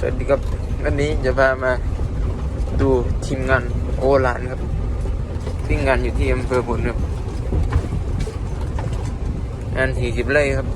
สวัสดีครับ วันนี้จะพามาดูทีมงานโอลานครับวิ่งานอยู่ที่อำเภอพลครับงานสี่สิบไร่ครับ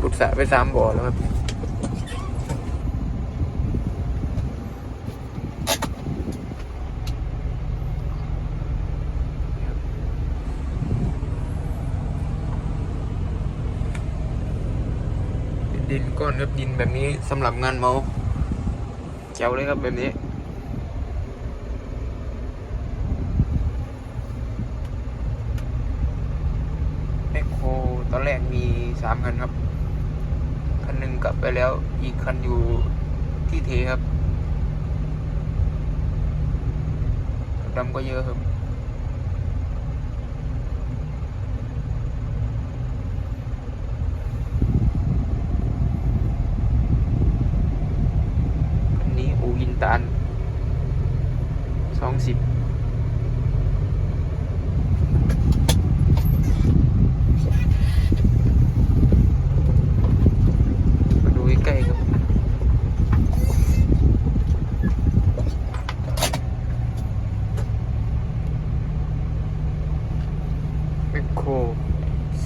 ขุดสระไปสามบ่อแล้วครับ นก้อนครับดินแบบนี้สำหรับงานเมาเจ๋วเลยครับแบบนี้ แมคโครตอนแรกมีสามคันครับ คันหนึ่งกลับไปแล้วอีกคันอยู่ที่เทครับดำก็เยอะครับ คันนี้อูอิน ตานสองสิบมาดูใกล้ๆครับ แมคโคร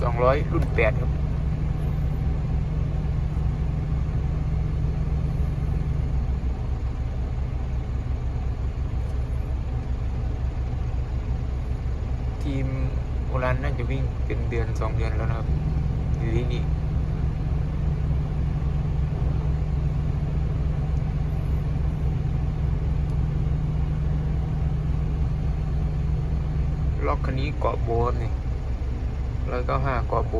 สองร้อยรุ่นแปดครับ ทีมโอรันน่าจะวิ่งเป็นเดือนสองเดือนแล้วนะครับอยู่ที่นี่ล็อกคันนี้เกาะโบนนี่แล้วก็ห้าเกาะโบ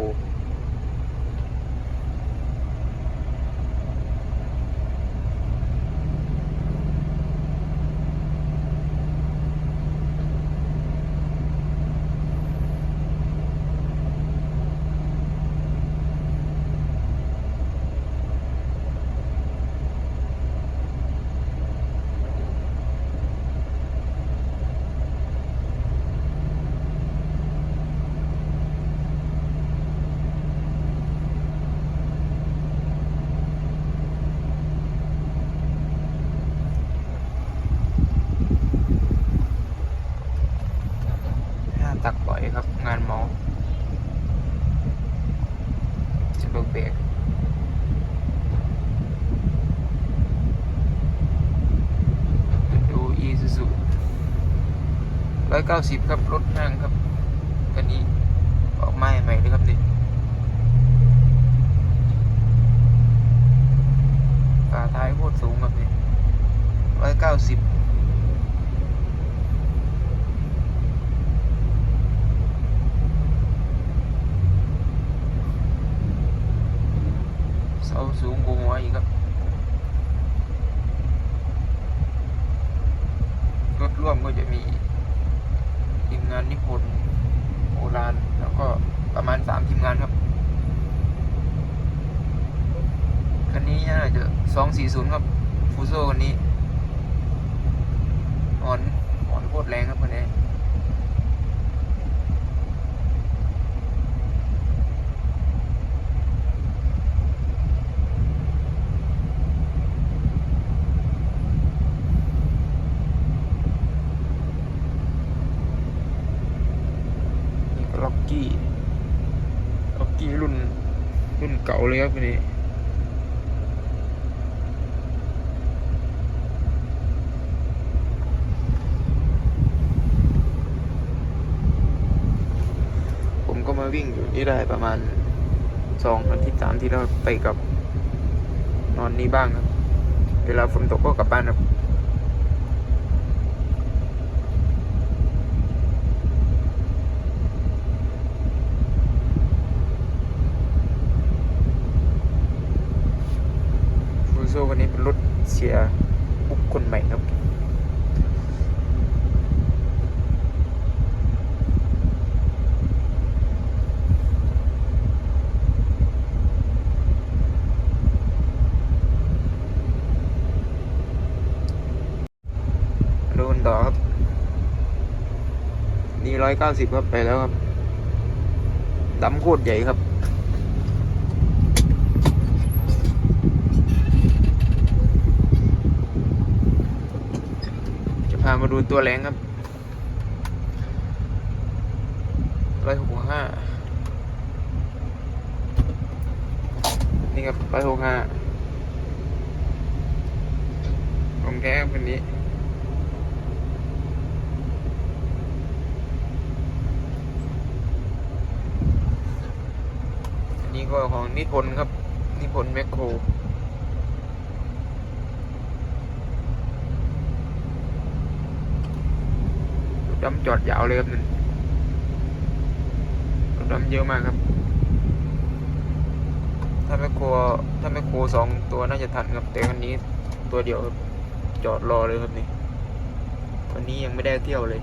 ก้าสิบครับ รถนั่งครับคันนี้ออกมาใหม่เลยครับนี่ฝาท้ายโคตรสูงครับนี่190เสาสูงกูหัวอีกครับรถร่วมก็จะมี ทีมงานนิพนธ์โอรานแล้วก็ประมาณสามทีมงานครับ คันนี้น่าจะสองสี่ศูนย์ครับ ฟูโซคันนี้อ่อนอ่อนโคตรแรงครับคันนี้ก็ล็อกกี้ ล็อกกี้รุ่น รุ่น เลยครับคันนี้ผมก็มาวิ่งอยู่นี่ได้ประมาณสองอาทิตย์สามอาที่แล้วไปกับนอนนี้บ้างครับ เวลาฝนตกก็กลับบ้านครับ ฟูโซวันนี้เป็นรถ เสียบุคคลใหม่ครับดูนต่อครับ นี่ร้อยเก้าสิบครับไปแล้วครับดำโคตรใหญ่ครับ จะพามาดูตัวแรงครับร้อยหกห้านี่ครับร้อยหกห้าของแท้ครับคันนี้อันนี้ก็ของนิพนธ์ครับ นิพนธ์แมคโคร ดำจอดยาวเลยครับนั่นรถดำเยอะมากครับ ถ้าไม่ครัวถ้าไม่ครัวสองตัวน่าจะทันครับแต่คันนี้ตัวเดียวครับจอดรอเลยครับนี่วันนี้ยังไม่ได้เที่ยวเลย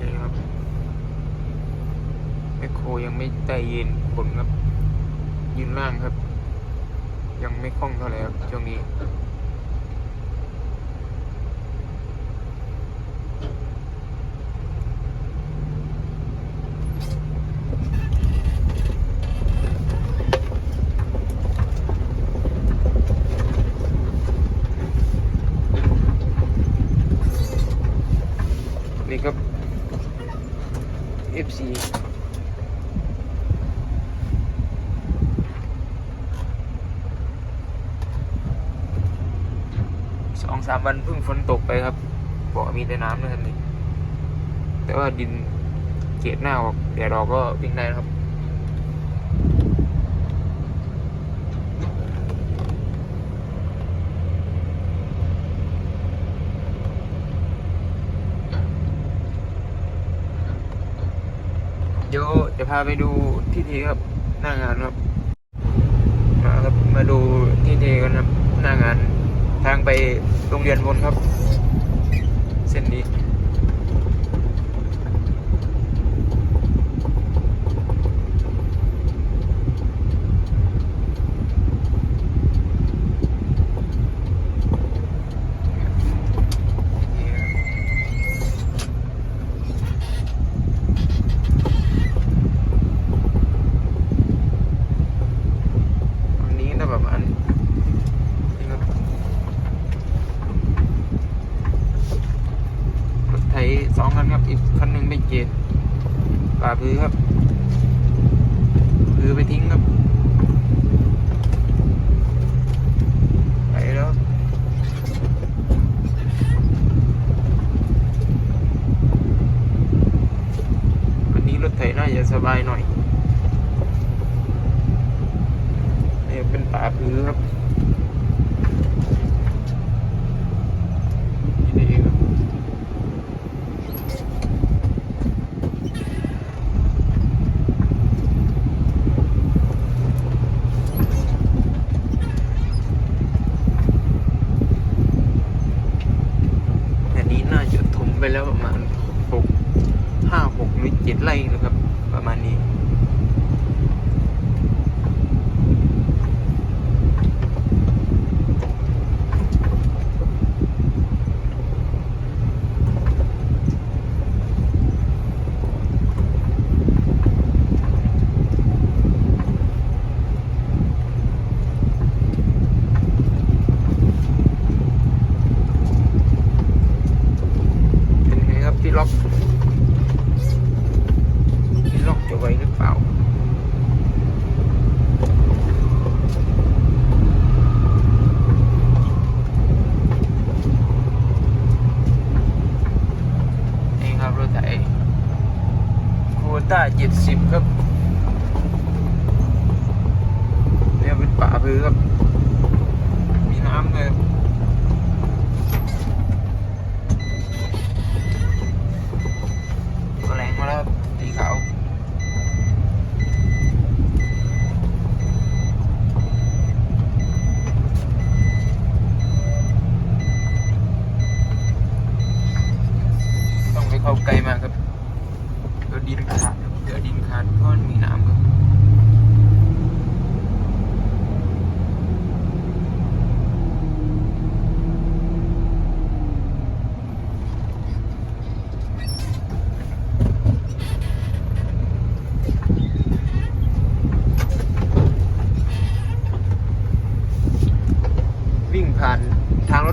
นี่ครับแมคโครยังไม่ได้ยืนบนครับ ยืนล่างครับ ยังไม่คล่องเท่าไหร่ครับช่วงนี้ นี่ครับ FC ส องสามวันเพิ่งฝนตกไปครับบ่อมีแต่น้ำนะครับนี่แต่ว่าดินเกตหน้าออกแดดออกก็วิ่งได้นครับเดี๋ยวจะพาไปดูที่เทครับหน้างานครับ มาครับมาดูที่เทกันครับหน้างาน ทางไปโรงเรียนวนครับ เส้นนี้ครับ วันนี้น่าประมาณนี่ครับรถไถสองคันครับ อีกคันหนึ่งไม่เกต ป่าพื้ครับ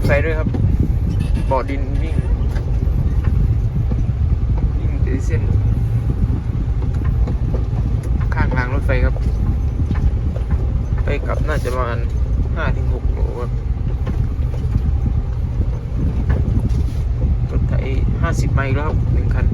ไซด์ด้วยครับบ่ะดินวิ่งวิ่งตีเส้น ข้างรางรถไฟครับ ไปกลับน่าจะประมาณห้าถึงหกโลครับรถไถห้าสิบไมล์แล้วครับหนึ่งคัน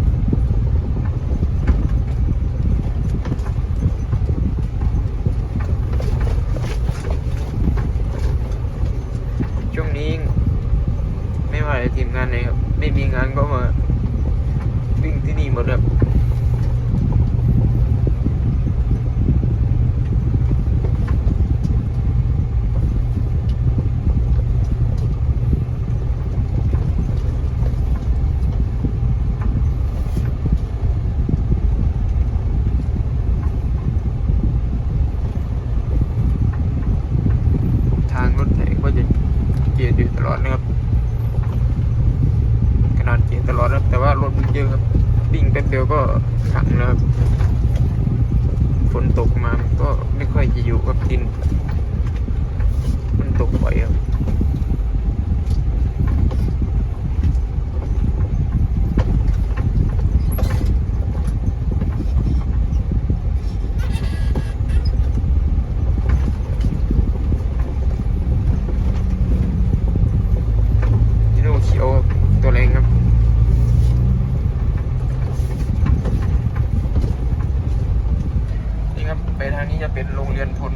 ทิน ไปทางนี้จะเป็นโรงเรียนพล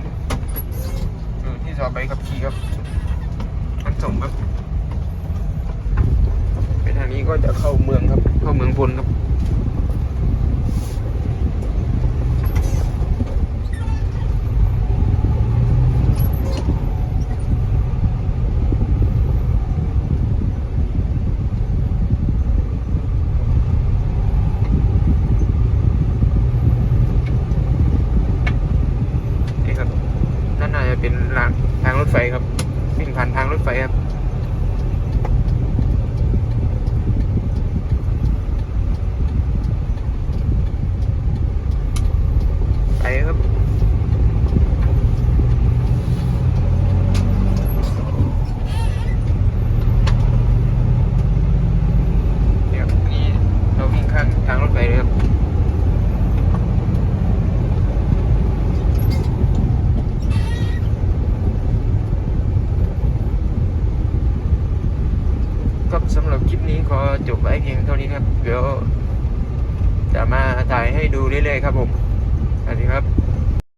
ที่สอบใบขับขี่ครับมันส่งครับ ไปทางนี้ก็จะเข้าเมืองครับ เข้าเมืองพนครับ ครับ